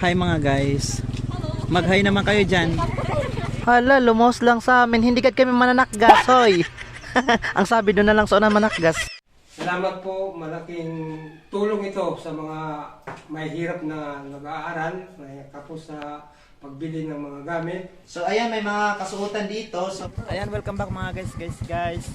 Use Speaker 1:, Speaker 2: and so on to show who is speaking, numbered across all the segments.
Speaker 1: Hi mga guys. Mag-hi naman kayo dyan.
Speaker 2: Hala, lumos lang sa amin. Hindi kat kami mananakgas, hoy. Ang sabi doon na lang sa unang manakgas.
Speaker 3: Salamat po, malaking tulong ito sa mga may hirap na nag-aaral, may kapos sa pagbili ng mga gamit.
Speaker 2: So ayan, may mga kasuotan dito. So,
Speaker 1: Ayan, welcome back mga guys, guys, guys.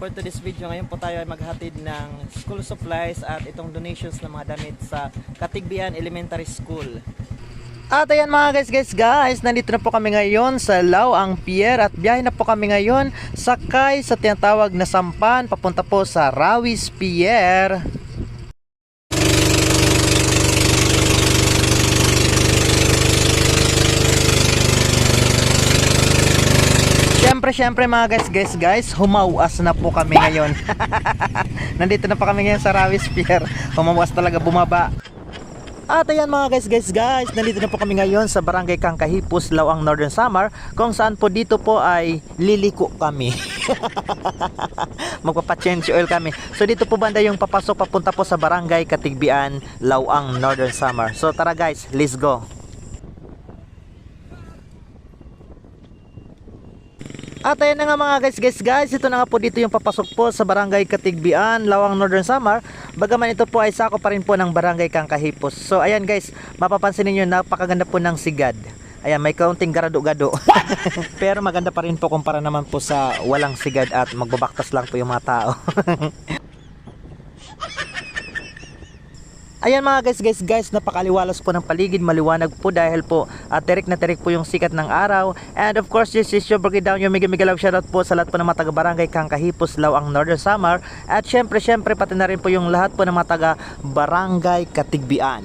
Speaker 1: For today's video, ngayon po tayo ay maghatid ng school supplies at itong donations ng mga damit sa Katigbian Elementary School.
Speaker 2: At ayan mga guys, guys, guys, nandito na po kami ngayon sa Lauang Pier at biyahe na po kami ngayon sakay sa tinatawag na sampan papunta po sa Rawis Pier. Siyempre, siyempre mga guys, guys, guys, humawas na po kami ngayon. Nandito na pa kami ngayon sa Rawis Pier. Humawas talaga bumaba. At ayan mga guys, guys, guys, nandito na po kami ngayon sa Barangay Kangkahipos, Lawang Northern Samar, kung saan po dito po ay liliko kami. Magpapa-change oil kami. So dito po banda yung papasok papunta po sa Barangay Katigbian, Lawang Northern Samar. So tara guys, let's go. At ayan na nga mga guys, guys, guys, ito na nga po dito yung papasok po sa Barangay Katigbian, Lawang Northern Samar. Bagaman ito po ay sako pa rin po ng Barangay Kangkahipos. So ayan guys, mapapansin niyo napakaganda po ng sigad. Ayan, may kaunting garado-gado. Pero maganda pa rin po kumpara naman po sa walang sigad at magbabaktas lang po yung mga tao. Ayan mga guys, guys, guys, napakaliwalas po ng paligid, maliwanag po dahil po at terik na terik po yung sikat ng araw. And of course, this is your Burger Down, yung mega mega love shoutout po sa lahat po ng mga taga barangay Kangkahipos, Lawang Northern Samar. At syempre, syempre, pati na rin po yung lahat po ng mga taga barangay Katigbian.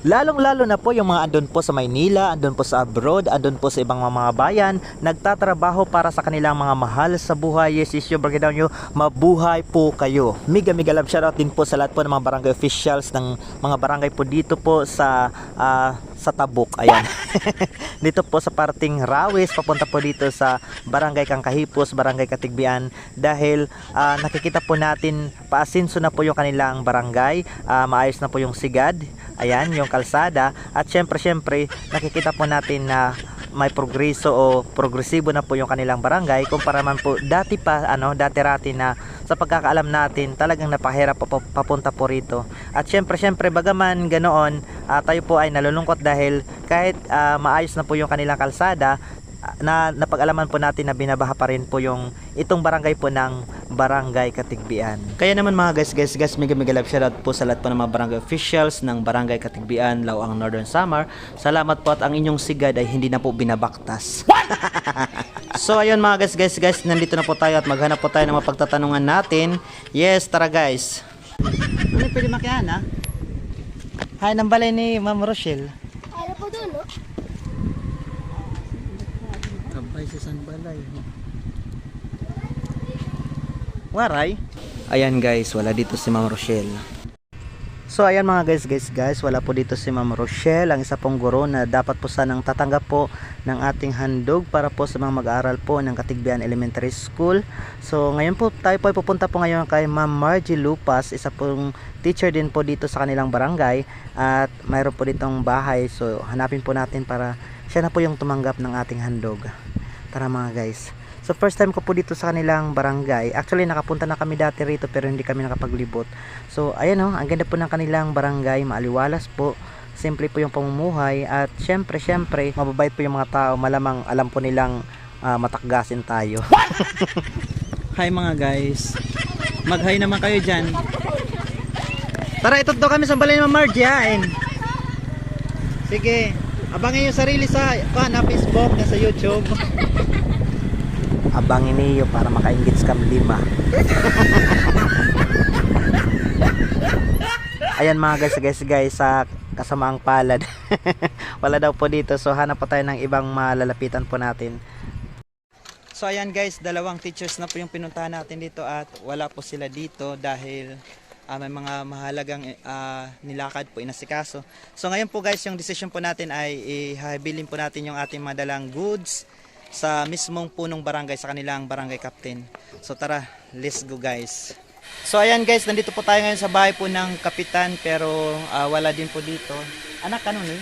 Speaker 2: Lalong-lalo na po yung mga andun po sa Maynila, andun po sa abroad, andun po sa ibang mga, bayan, nagtatrabaho para sa kanilang mga mahal sa buhay. Yes, is your break down nyo. Mabuhay po kayo. Miga miga love shoutout din po sa lahat po ng mga barangay officials ng mga barangay po dito po sa ah, sa Tabuk. Ayan. dito po sa parting Rawis, papunta po dito sa Barangay Kangkahipos, Barangay Katigbian dahil ah, nakikita po natin paasinso na po yung kanilang barangay, ah, maayos na po yung sigad, ayan, yung kalsada at syempre syempre nakikita po natin na may progreso o progresibo na po yung kanilang barangay kumpara man po dati pa ano dati rati na sa pagkakaalam natin talagang napahirap pa, pa- papunta po rito. At syempre syempre bagaman ganoon ah, tayo po ay nalulungkot dahil kahit ah, maayos na po yung kanilang kalsada na napag-alaman po natin na binabaha pa rin po yung itong barangay po ng Barangay Katigbian. Kaya naman mga guys, guys, guys, mega mega love shoutout po sa lahat po ng mga barangay officials ng Barangay Katigbian, Lawang Northern Samar. Salamat po at ang inyong sigad ay hindi na po binabaktas. so ayun mga guys, guys, guys, nandito na po tayo at maghanap po tayo ng mga pagtatanungan natin. Yes, tara guys. Ano pwede makihan ha? Hay ng balay ni Ma'am Rochelle.
Speaker 4: Ano po doon, no?
Speaker 2: Kabay sa San Balay. Waray. Ayan guys, wala dito si Ma'am Rochelle. So ayan mga guys, guys, guys, wala po dito si Ma'am Rochelle, ang isa pong guro na dapat po sanang tatanggap po ng ating handog para po sa mga mag-aaral po ng Katigbian Elementary School. So ngayon po tayo po ay pupunta po ngayon kay Ma'am Margie Lupas, isa pong teacher din po dito sa kanilang barangay at mayroon po ditong bahay. So hanapin po natin para siya na po yung tumanggap ng ating handog. Tara mga guys. So first time ko po dito sa kanilang barangay. Actually nakapunta na kami dati rito pero hindi kami nakapaglibot. So ayan oh, ang ganda po ng kanilang barangay, maaliwalas po. Simple po yung pamumuhay at syempre syempre mababait po yung mga tao. Malamang alam po nilang ah, matakgasin tayo.
Speaker 1: Hi mga guys. Mag-hi naman kayo dyan.
Speaker 2: Tara, ito to kami sa balay Ma'am Margie, hain. Sige, abangin yung sarili sa na Facebook, na sa YouTube. abangin niyo para makaingit scam lima. Ayan mga guys, guys, guys, sa kasamaang palad. Wala daw po dito, so hanap pa tayo ng ibang malalapitan po natin. So ayan guys, dalawang teachers na po yung pinuntahan natin dito at wala po sila dito dahil ah, may mga mahalagang ah, nilakad po inasikaso. So ngayon po guys, yung decision po natin ay ihabilin po natin yung ating madalang goods sa mismong punong barangay sa kanilang barangay captain. So tara, let's go guys. So ayan guys, nandito po tayo ngayon sa bahay po ng kapitan pero ah, wala din po dito. Anak, ano ni?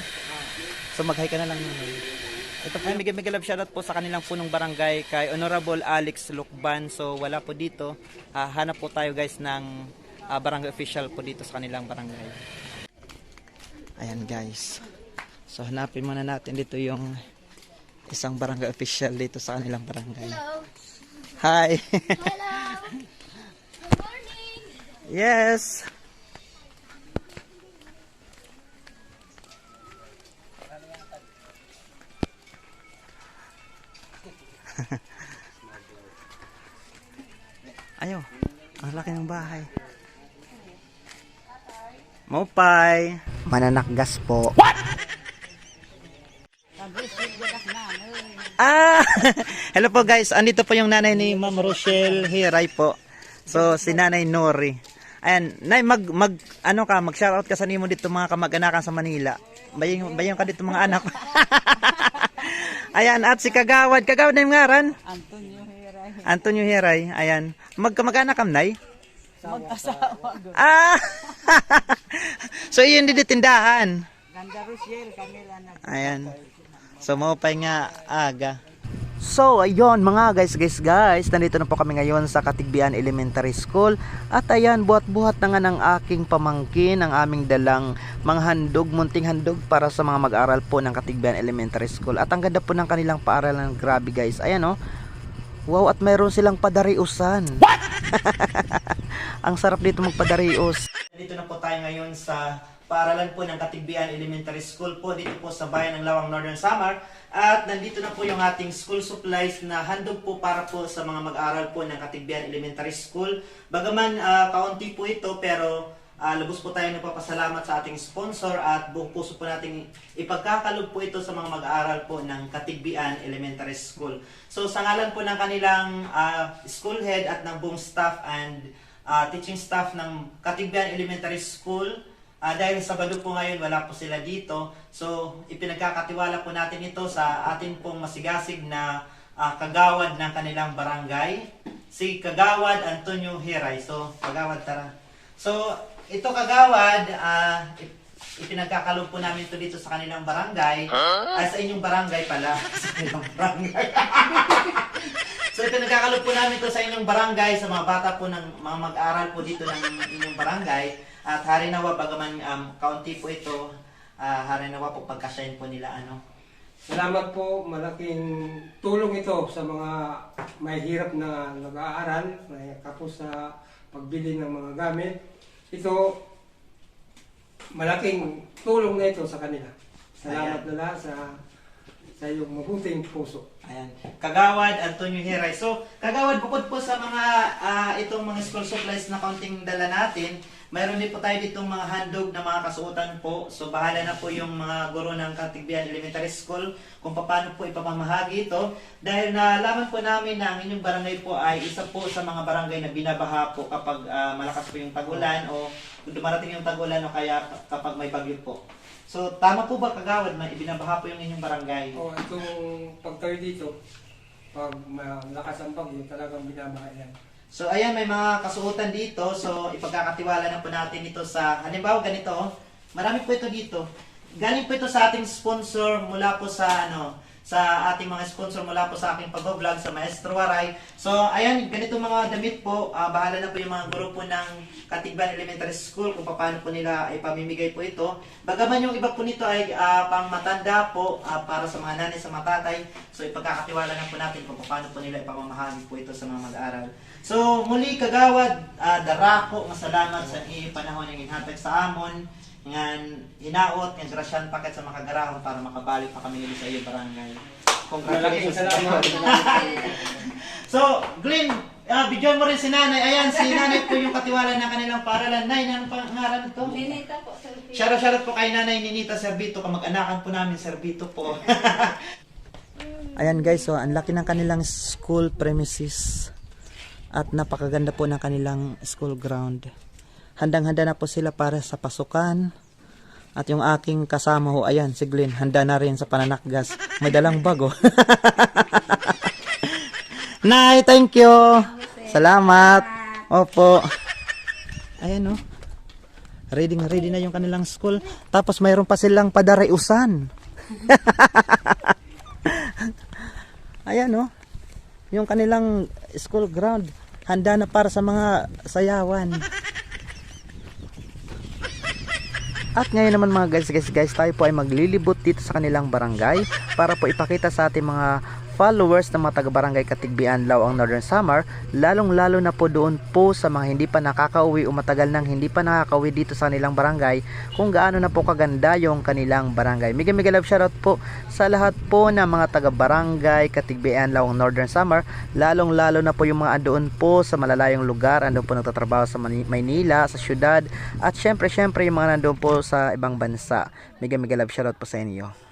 Speaker 2: So mag-hi ka na lang nanay. Ito po, Miguel Miguel Love shoutout po sa kanilang punong barangay kay Honorable Alex Lukban. So wala po dito. Ah, hanap po tayo guys ng ah, barangay official po dito sa kanilang barangay. Ayan guys. So hanapin muna natin dito yung isang barangay official dito sa kanilang barangay.
Speaker 4: Hello.
Speaker 2: Hi.
Speaker 4: Hello. Good morning.
Speaker 2: yes. Ayo, ang laki ng bahay. Mopay.
Speaker 5: Mananakgas po.
Speaker 2: Ah! Hello po guys, andito po yung nanay ni Ma'am Rochelle Hiray po. So, si Nanay Nori. Ayan, Nay, mag, mag, ano ka, mag shoutout ka sa nimo dito mga kamag-anakan sa Manila. Bayang, bayang ka dito mga anak. Ayan, at si Kagawad. Kagawad na yung ngaran? Antonio Hiray. Antonio Hiray, ayan. Magkamag-anak kam, Nay? Mag-asawa. Ah! so, yun din tindahan.
Speaker 1: Ganda Rochelle, kanila na.
Speaker 2: Ayan. So, maupay nga aga.
Speaker 5: So, ayun mga guys, guys, guys, nandito na po kami ngayon sa Katigbian Elementary School. At ayan, buhat-buhat na nga ng aking pamangkin ang aming dalang mga handog, munting handog para sa mga mag-aral po ng Katigbian Elementary School. At ang ganda po ng kanilang paaralan, grabe guys, ayan oh, wow at mayroon silang padariusan. ang sarap dito magpadarius.
Speaker 2: Dito na po tayo ngayon sa paaralan po ng Katigbian Elementary School po dito po sa bayan ng Lawang Northern Samar at nandito na po yung ating school supplies na handog po para po sa mga mag-aral po ng Katigbian Elementary School. Bagaman ah, kaunti po ito pero ah, lubos po tayo nagpapasalamat sa ating sponsor at buong puso po nating ipagkakalog po ito sa mga mag-aaral po ng Katigbian Elementary School. So sa ngalan po ng kanilang ah, school head at ng buong staff and ah, teaching staff ng Katigbian Elementary School. Ah, dahil Sabado po ngayon, wala po sila dito. So, ipinagkakatiwala po natin ito sa atin pong masigasig na ah, kagawad ng kanilang barangay. Si Kagawad Antonio Hiray. So, Kagawad, tara. So, ito Kagawad, ah, ip- ipinagkakalog po namin ito dito sa kanilang barangay. Ah, sa inyong barangay pala. sa inyong barangay. So ito nagkakalog po namin to sa inyong barangay, sa mga bata po ng mga mag-aral po dito ng inyong barangay. At hari nawa, bagaman um, kaunti po ito, ah, hari nawa po pagkasyahin po nila ano.
Speaker 3: Salamat po, malaking tulong ito sa mga may hirap na nag-aaral, may kapos sa pagbili ng mga gamit. Ito, malaking tulong na ito sa kanila. Salamat na lang sa sa iyong mabuting puso.
Speaker 2: Ayan. Kagawad Antonio Hiray. So, Kagawad, bukod po sa mga ah, itong mga school supplies na kaunting dala natin, mayroon din po tayo ditong mga handog na mga kasuotan po. So, bahala na po yung mga guro ng Katigbian Elementary School kung paano po ipamamahagi ito. Dahil nalaman po namin na ang inyong barangay po ay isa po sa mga barangay na binabaha po kapag ah, malakas po yung tagulan o kung dumarating yung tagulan o kaya kapag may bagyo po. So, tama po ba kagawad na ibinabaha po yung inyong barangay?
Speaker 3: O itong pagtayo dito, pag malakas ang bagyo, talagang binabaha yan.
Speaker 2: So ayan, may mga kasuotan dito. So ipagkakatiwala na po natin ito sa, halimbawa ganito, oh. marami po ito dito. Galing po ito sa ating sponsor mula po sa ano, sa ating mga sponsor mula po sa aking pag-vlog sa Maestro Waray. So ayan, ganito mga damit po. Ah, bahala na po yung mga guro po ng Katigban Elementary School kung paano po nila ipamimigay po ito. Bagaman yung iba po nito ay ah, pang matanda po ah, para sa mga nanay, sa mga tatay. So ipagkakatiwala na po natin kung paano po nila ipamamahagi po ito sa mga mag-aaral. So muli kagawad, uh, darako, masalamat sa panahon ng inhatag sa amon ngan hinaot nga grasyan paket sa makagarahon para makabalik pa kami nila sa iyo barangay. Congratulations.
Speaker 3: salamat.
Speaker 2: so, Glenn, uh, bigyan mo rin si Nanay. Ayan, si Nanay po yung katiwala ng kanilang paralan. Nay, ano pa ngaran ito?
Speaker 4: Ninita po.
Speaker 2: Shoutout shoutout po kay Nanay Ninita Servito, kamag-anakan po namin Servito po.
Speaker 5: Ayan guys, so ang laki ng kanilang school premises at napakaganda po ng kanilang school ground. Handang-handa na po sila para sa pasukan. At yung aking kasama ho, ayan, si Glenn, handa na rin sa pananakgas. May dalang bago. Nay, thank you. Salamat. Opo. Ayan oh. Ready na ready na yung kanilang school. Tapos mayroon pa silang padarayusan.
Speaker 2: Ayan oh. Yung kanilang school ground handa na para sa mga sayawan. At ngayon naman mga guys, guys, guys, tayo po ay maglilibot dito sa kanilang barangay para po ipakita sa ating mga followers ng mga taga-barangay Katigbian, Lao ang Northern Samar, lalong-lalo na po doon po sa mga hindi pa nakakauwi o matagal nang hindi pa nakakauwi dito sa kanilang barangay kung gaano na po kaganda yung kanilang barangay. Mega mega love shoutout po sa lahat po ng mga taga-barangay Katigbian, Lao ang Northern Samar, lalong-lalo na po yung mga doon po sa malalayong lugar, andun po nagtatrabaho sa Maynila, sa syudad, at syempre syempre yung mga nandoon po sa ibang bansa. Mega mega love shoutout po sa inyo.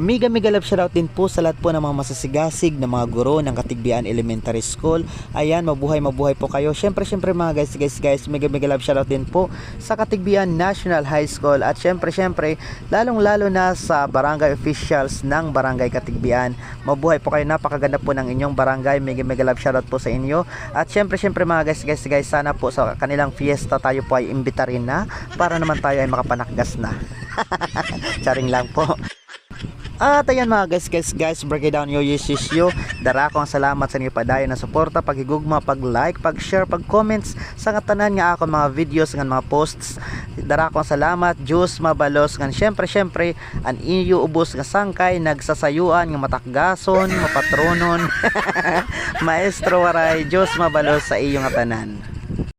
Speaker 2: Mega mega love shoutout din po sa lahat po ng mga masasigasig na mga guro ng Katigbian Elementary School. Ayan, mabuhay mabuhay po kayo. Syempre syempre mga guys guys guys, mega mega love shoutout din po sa Katigbian National High School at syempre syempre lalong lalo na sa barangay officials ng Barangay Katigbian. Mabuhay po kayo. Napakaganda po ng inyong barangay. Mega mega love shoutout po sa inyo. At syempre syempre mga guys guys guys, sana po sa kanilang fiesta tayo po ay imbita rin na para naman tayo ay makapanakgas na. Charing lang po. At ayan mga guys, guys, guys, break it down yo, yes, yes, yo. Darako ang salamat sa inyo padayon na suporta, pagigugma, pag-like, pag-share, pag-comments sa katanan nga ako mga videos ng mga posts. Darako ang salamat, Diyos mabalos ngan syempre syempre an inyo ubos nga sangkay nagsasayuan nga matakgason, mapatronon. Maestro waray, Diyos mabalos sa iyong tanan.